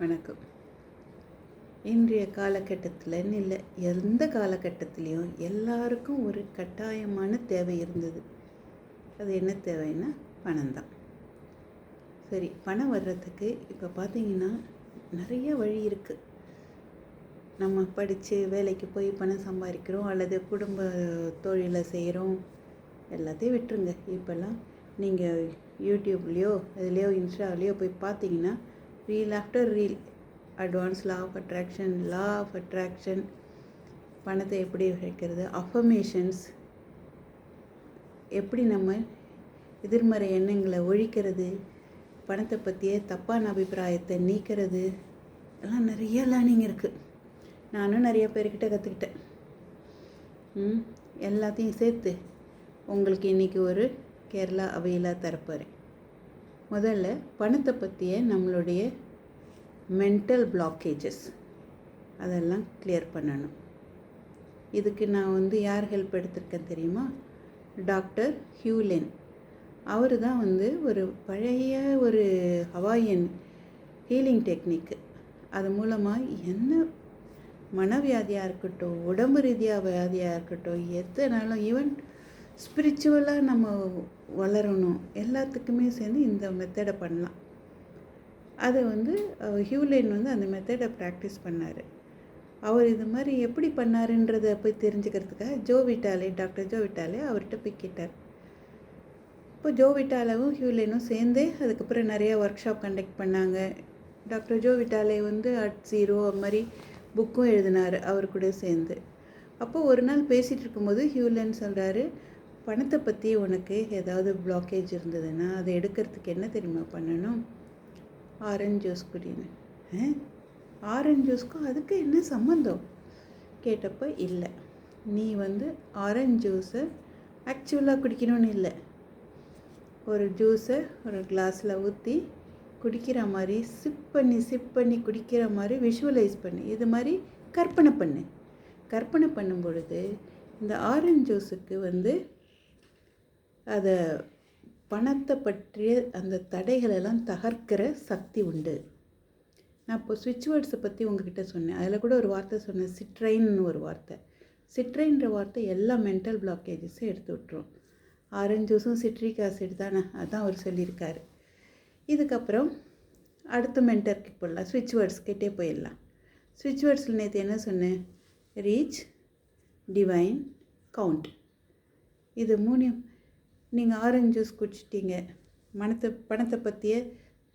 வணக்கம். இன்றைய காலகட்டத்தில்னு இல்லை எந்த காலகட்டத்திலையும் எல்லாருக்கும் ஒரு கட்டாயமான தேவை இருந்தது. அது என்ன தேவைன்னா பணம் தான். சரி பணம் வர்றதுக்கு இப்போ பார்த்தீங்கன்னா நிறைய வழி இருக்குது நம்ம படித்து வேலைக்கு போய் பணம் சம்பாதிக்கிறோம் அல்லது குடும்ப தொழிலை செய்கிறோம் எல்லாத்தையும் விட்டுருங்க. இப்போல்லாம் நீங்கள் யூடியூப்லேயோ இதுலேயோ இன்ஸ்டாவிலேயோ போய் பார்த்தீங்கன்னா reel after reel advance law of attraction law of attraction பணத்தை எப்படி வைக்கிறது? அஃபர்மேஷன்ஸ் எப்படி நம்ம எதிர்மறை எண்ணங்களை ஒழிக்கிறது? பணத்தை பற்றிய தப்பான அபிப்பிராயத்தை நீக்கிறது? எல்லாம் நிறைய லேர்னிங் இருக்குது நானும் நிறைய பேர்கிட்ட கற்றுக்கிட்டேன் எல்லாத்தையும் சேர்த்து உங்களுக்கு இன்றைக்கி ஒரு கேரளா அவையிலாக தரப்போகிறேன் முதல்ல பணத்தை பற்றிய நம்மளுடைய மென்டல் பிளாக்கேஜஸ் அதெல்லாம் கிளியர் பண்ணணும். இதுக்கு நான் வந்து யார் ஹெல்ப் எடுத்திருக்கேன் தெரியுமா? டாக்டர் ஹியூலென் அவர் தான் வந்து ஒரு பழைய ஒரு ஹவாயன் ஹீலிங் டெக்னிக்கு அது மூலமாக என்ன மனவியாதியாக இருக்கட்டும் உடம்பு ரீதியாக வியாதியாக இருக்கட்டும் எத்தனாலும் ஈவன் ஸ்பிரிச்சுவலாக நம்ம வளரணும். எல்லாத்துக்குமே சேர்ந்து இந்த மெத்தடை பண்ணலாம். அதை வந்து ஹியூலைன் வந்து அந்த மெத்தடை ப்ராக்டிஸ் பண்ணார். அவர் இது மாதிரி எப்படி பண்ணாருன்றதை போய் தெரிஞ்சுக்கிறதுக்காக ஜோ விட்டாலே டாக்டர் ஜோ விட்டாலே அவர்கிட்ட போய் கேட்டார். இப்போ ஜோ விட்டாலவும் ஹியூலைனும் சேர்ந்தே அதுக்கப்புறம் நிறைய ஒர்க் ஷாப் கண்டக்ட் பண்ணாங்க. டாக்டர் ஜோ விட்டாலே வந்து அட் ஜீரோ அது மாதிரி புக்கும் எழுதினார் அவர் கூட சேர்ந்து. அப்போ ஒரு நாள் பேசிகிட்டு இருக்கும்போது ஹியூலன் சொல்கிறாரு பணத்தை பற்றி உனக்கு ஏதாவது பிளாக்கேஜ் இருந்ததுன்னா அதை எடுக்கிறதுக்கு என்ன தெரியுமா பண்ணணும்? ஆரஞ்சு ஜூஸ் குடின்னு. ஆரஞ்சு ஜூஸ்க்கும் அதுக்கு என்ன சம்மந்தம் கேட்டப்போ இல்லை. நீ வந்து ஆரஞ்சு ஜூஸை ஆக்சுவலாக குடிக்கணும்னு இல்லை. ஒரு ஜூஸை ஒரு கிளாஸில் ஊற்றி குடிக்கிற மாதிரி சிப் பண்ணி சிப் பண்ணி குடிக்கிற மாதிரி விஷுவலைஸ் பண்ணு. இது மாதிரி கற்பனை பண்ணு. கற்பனை பண்ணும் பொழுது இந்த ஆரஞ்சு ஜூஸுக்கு வந்து அதை பணத்தை பற்றிய அந்த தடைகளெல்லாம் தகர்க்கிற சக்தி உண்டு. நான் இப்போ சுவிட்ச் வேர்ட்ஸை பற்றி உங்ககிட்ட சொன்னேன். அதில் கூட ஒரு வார்த்தை சொன்னேன் சிட்ரைன்னு ஒரு வார்த்தை. சிட்ரைன்ற வார்த்தை எல்லா மென்டல் பிளாக்கேஜஸும் எடுத்து விட்டுரும். ஆரஞ்சு ஜூஸும் சிட்ரிக் ஆசிட் தானே அதான் அவர் சொல்லியிருக்காரு. இதுக்கப்புறம் அடுத்த மென்டருக்கு போடலாம் சுவிட்ச் வேர்ட்ஸ் கிட்டே போயிடலாம். சுவிட்ச் வேர்ட்ஸில் நேற்று என்ன சொன்னேன்? ரீச் டிவைன் கவுண்ட் இது மூணையும் நீங்கள் ஆரஞ்சு ஜூஸ் குடிச்சிட்டீங்க. மனத்தை பணத்தை பற்றிய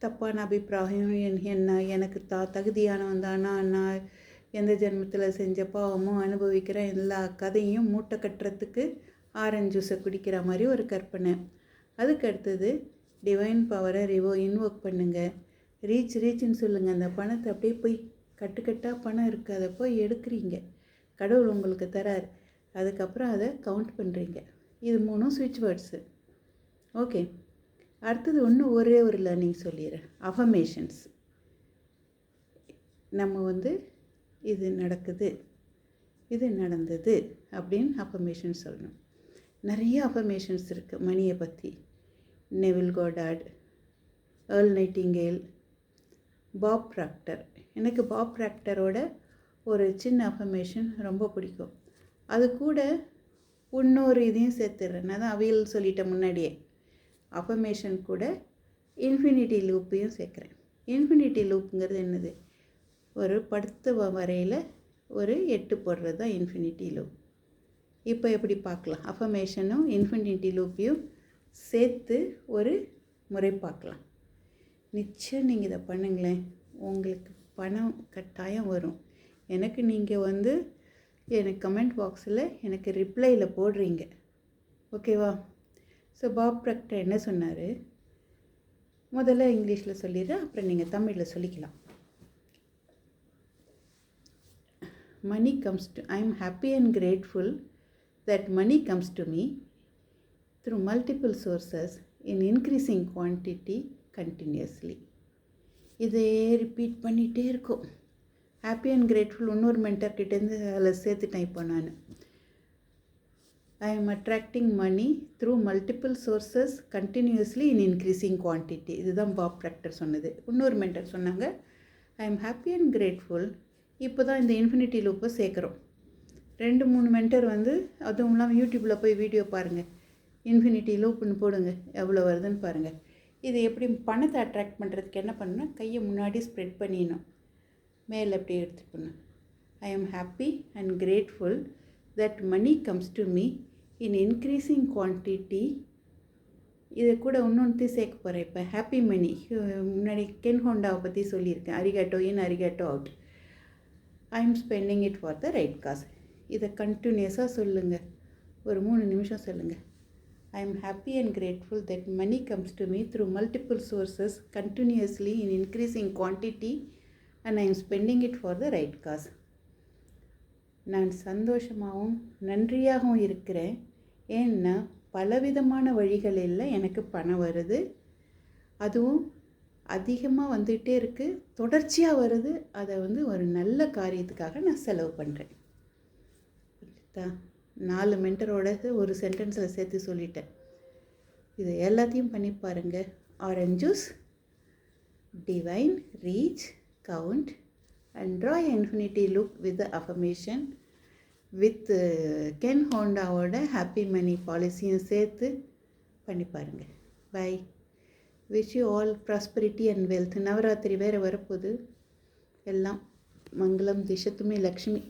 தப்பான அபிப்பிராயம் என்ன எனக்கு தா தகுதியானவன் தானா நான் எந்த ஜென்மத்தில் செஞ்ச பாவமும் அனுபவிக்கிற எல்லா கதையும் மூட்டை கட்டுறதுக்கு ஆரஞ்சு ஜூஸை குடிக்கிற மாதிரி ஒரு கற்பனை. அதுக்கு அடுத்தது டிவைன் பவரை ரிவோ இன்வோக் பண்ணுங்கள் ரீச் ரீச்னு சொல்லுங்கள் அந்த பணத்தை அப்படியே போய் கட்டுக்கட்டாக பணம் இருக்குது அதை போய் எடுக்கிறீங்க. கடவுள் உங்களுக்கு தரார். அதுக்கப்புறம் அதை கவுண்ட் பண்ணுறீங்க இது மூணும் ஸ்விட்ச் வேர்ட்ஸு ஓகே அடுத்தது ஒன்று ஒரே ஒரு லேர்னிங் சொல்லிடுறேன். அஃபமேஷன்ஸ் நம்ம வந்து இது நடக்குது இது நடந்தது அப்படின்னு அஃபமேஷன் சொல்லணும். நிறைய அஃபமேஷன்ஸ் இருக்குது மணியை பற்றி Neville Goddard Earl Nightingale Bob Proctor எனக்கு பாப் ப்ராக்டரோட ஒரு சின்ன அஃபமேஷன் ரொம்ப பிடிக்கும். அது கூட இன்னொரு இதையும் சேர்த்துடுறேன். அதான் அவியல் சொல்லிட்டேன் முன்னாடியே. அஃபர்மேஷன் கூட இன்ஃபினிட்டி லூப்பையும் சேர்க்குறேன். இன்ஃபினிட்டி லூப்புங்கிறது என்னது? ஒரு படுத்த வரையில் ஒரு எட்டு போடுறது தான் இன்ஃபினிட்டி லூப் இப்போ எப்படி பார்க்கலாம்? அஃபர்மேஷனும் இன்ஃபினிட்டி லூப்பையும் சேர்த்து ஒரு முறை பார்க்கலாம். நிச்சயம் நீங்கள் இதை பண்ணுங்களேன். உங்களுக்கு பணம் கட்டாயம் வரும். எனக்கு நீங்கள் வந்து எனக்கு கமெண்ட் பாக்ஸில் எனக்கு ரிப்ளையில் போடுறீங்க. ஓகேவா ஸோ பாப் ப்ரக்டர் என்ன சொன்னார்? முதல்ல இங்கிலீஷில் சொல்லிடுறேன் அப்புறம் நீங்கள் தமிழில் சொல்லிக்கலாம். Money comes to I am happy and grateful that money comes to me through multiple sources in increasing quantity continuously இதே ரிப்பீட் பண்ணிகிட்டே இருக்கும். ஹாப்பி அண்ட் கிரேட்ஃபுல் இன்னொரு மென்டர்கிட்டேருந்து அதில் சேர்த்துட்டேன் இப்போ நான். I am attracting money through multiple sources continuously in increasing quantity இதுதான் Bob Proctor சொன்னது. இன்னொரு மென்டர் சொன்னாங்க I am happy and grateful இப்போ தான் இந்த இன்ஃபினிட்டி லூப்பை சேர்க்குறோம். ரெண்டு மூணு மென்டர் வந்து அதுவும் இல்லாமல் யூடியூப்பில் போய் வீடியோ பாருங்கள் இன்ஃபினிட்டி லூப்புன்னு போடுங்க எவ்வளோ வருதுன்னு பாருங்கள் இது எப்படி பணத்தை அட்ராக்ட் பண்ணுறதுக்கு என்ன பண்ணணும்னா கையை முன்னாடி ஸ்ப்ரெட் பண்ணிடணும். மேலே அப்படியே எடுத்துகிட்டு I am happy and grateful that money comes to me in increasing quantity இதை கூட இன்னொன்று சேர்க்க போகிறேன் இப்போ ஹாப்பி மணி முன்னாடி கென் ஹோண்டாவை பற்றி சொல்லியிருக்கேன். Arigato in arigato out I am spending it for the right cause இதை கண்டினியூஸாக சொல்லுங்கள் ஒரு மூணு நிமிஷம் சொல்லுங்கள் I am happy and grateful that money comes to me through multiple sources continuously in increasing quantity and I am spending it for the right cause நான் சந்தோஷமாகவும் நன்றியாகவும் இருக்கிறேன். ஏன்னா பலவிதமான வழிகளில் எனக்கு பணம் வருது. அதுவும் அதிகமாக வந்துகிட்டே இருக்குது தொடர்ச்சியாக வருது. அதை வந்து ஒரு நல்ல காரியத்துக்காக நான் செலவு பண்ணுறேன் நாலு மென்டரோட ஒரு சென்டென்ஸில் சேர்த்து சொல்லிட்டேன். இது எல்லாத்தையும் பண்ணி பாருங்கள் orange juice divine reach count and draw infinity look with affirmation with Ken ஹோண்டாவோட happy money பாலிசியும் சேர்த்து பண்ணி பாருங்கள் bye wish you all prosperity and wealth Navratri வேறு வரப்போகுது. எல்லாம் மங்களம் திஷத்துமே லக்ஷ்மி.